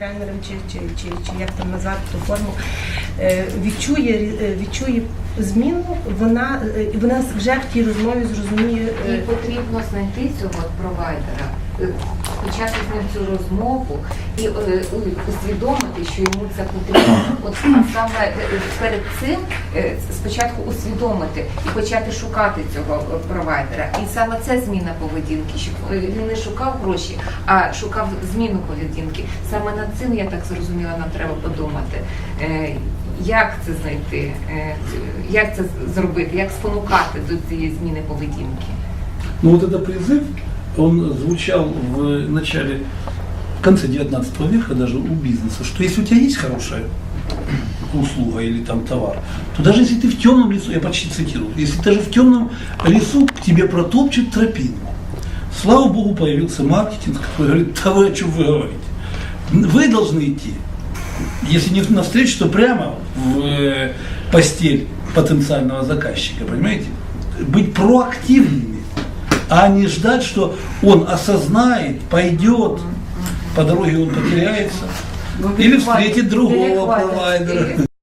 тренером, чи, чи, чи, чи як там назвати ту форму, е, відчує, е, відчує зміну, вона, е, вона вже в тій розмові зрозуміє. І потрібно знайти цього провайдера, почати з ним цю розмову і е, усвідомити, що йому це потрібно. От саме е, перед цим е, спочатку усвідомити і почати шукати цього провайдера. І саме це зміна поведінки, щоб він не шукав гроші, а шукав зміну поведінки. Саме над цим я так зрозуміла, нам треба подумати. Як це знайти, як це зробити, як спонукати до цієї зміни поведінки? Ну вот этот призыв, он звучал в начале, в конце 19 века даже у бизнеса, что если у тебя есть хорошая услуга или там товар, то даже если ты в темном лесу, я почти цитирую, если даже в темном лесу к тебе протопчут тропинку. Слава Богу, появился маркетинг, который говорит, да вы о чем вы говорите? Вы должны идти, если не навстречу, то прямо в э, постель потенциального заказчика, понимаете? Быть проактивными, а не ждать, что он осознает, пойдет, по дороге он потеряется, или встретит другого провайдера.